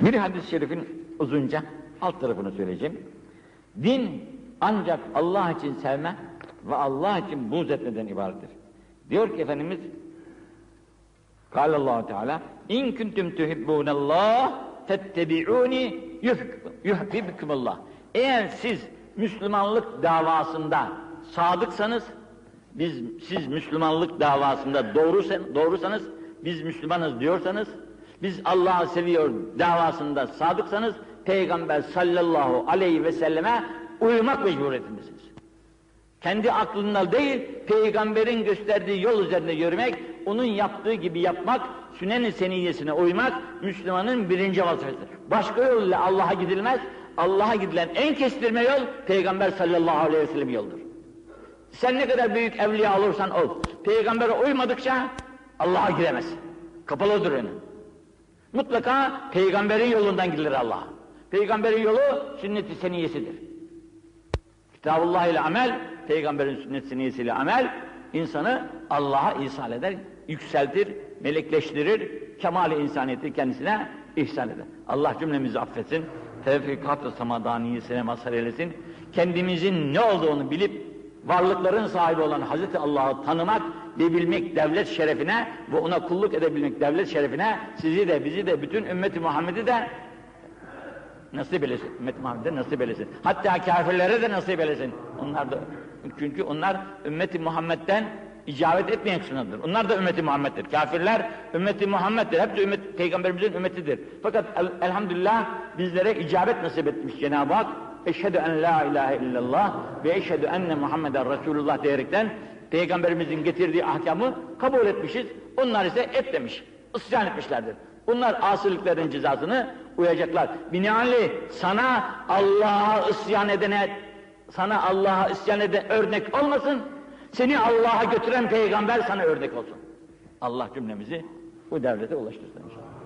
Bir hadis-i şerifin uzunca alt tarafını söyleyeceğim. Din ancak Allah için sevme ve Allah için buğz etmeden ibarettir. Diyor ki Efendimiz Kâlallahu Teala İn kuntum tuhibbûnallâh fettebi'ûni yuhbibkumullah. Eğer siz Müslümanlık davasında sadıksanız biz siz Müslümanlık davasında doğrusan, doğrusanız biz Müslümanız diyorsanız biz Allah'ı seviyor davasında sadıksanız Peygamber sallallahu aleyhi ve selleme uymak mecburiyetindesiniz. Kendi aklından değil, peygamberin gösterdiği yol üzerinde yürümek, onun yaptığı gibi yapmak, sünen-i seniyyesine uymak, Müslümanın birinci vazifesidir. Başka yol ile Allah'a gidilmez, Allah'a gidilen en kestirme yol, Peygamber sallallahu aleyhi ve sellem yoldur. Sen ne kadar büyük evliya olursan ol, peygambere uymadıkça Allah'a giremez. Kapalıdır önü. Mutlaka peygamberin yolundan gidilir Allah'a. Peygamberin yolu sünnet-i seniyyesidir. Kitabullah ile amel, peygamberin sünnet seniyesiyle amel, insanı Allah'a ihsan eder, yükseltir, melekleştirir, kemal-i insaniyeti kendisine ihsan eder. Allah cümlemizi affetsin, tevfikat-ı samadaniyesine mazhar eylesin. Kendimizin ne olduğunu bilip, varlıkların sahibi olan Hazreti Allah'ı tanımak ve bilmek devlet şerefine ve ona kulluk edebilmek devlet şerefine sizi de bizi de bütün ümmeti Muhammed'i de nasip eylesin. Ümmet Muhammed'e nasip eylesin. Hatta kafirlere de nasip eylesin. Onlar da çünkü onlar ümmeti Muhammed'den icabet etmeyen kısımdadır. Onlar da ümmeti Muhammed'dir. Kafirler ümmeti Muhammed'dir. Hepsi ümmet, peygamberimizin ümmetidir. Fakat el, elhamdülillah bizlere icabet nasip etmiş Cenab-ı Hak. Eşhedü en la ilahe illallah ve eşhedü enne Muhammeden Resulullah diyerekten peygamberimizin getirdiği ahkamı kabul etmişiz. Onlar ise et demiş. Isyan etmişlerdir. Bunlar asırlıkların cezasını uyacaklar. Binaenli sana Allah'a isyan edene, sana Allah'a isyan eden örnek olmasın, seni Allah'a götüren peygamber sana örnek olsun. Allah cümlemizi bu devlete ulaştırsın inşallah.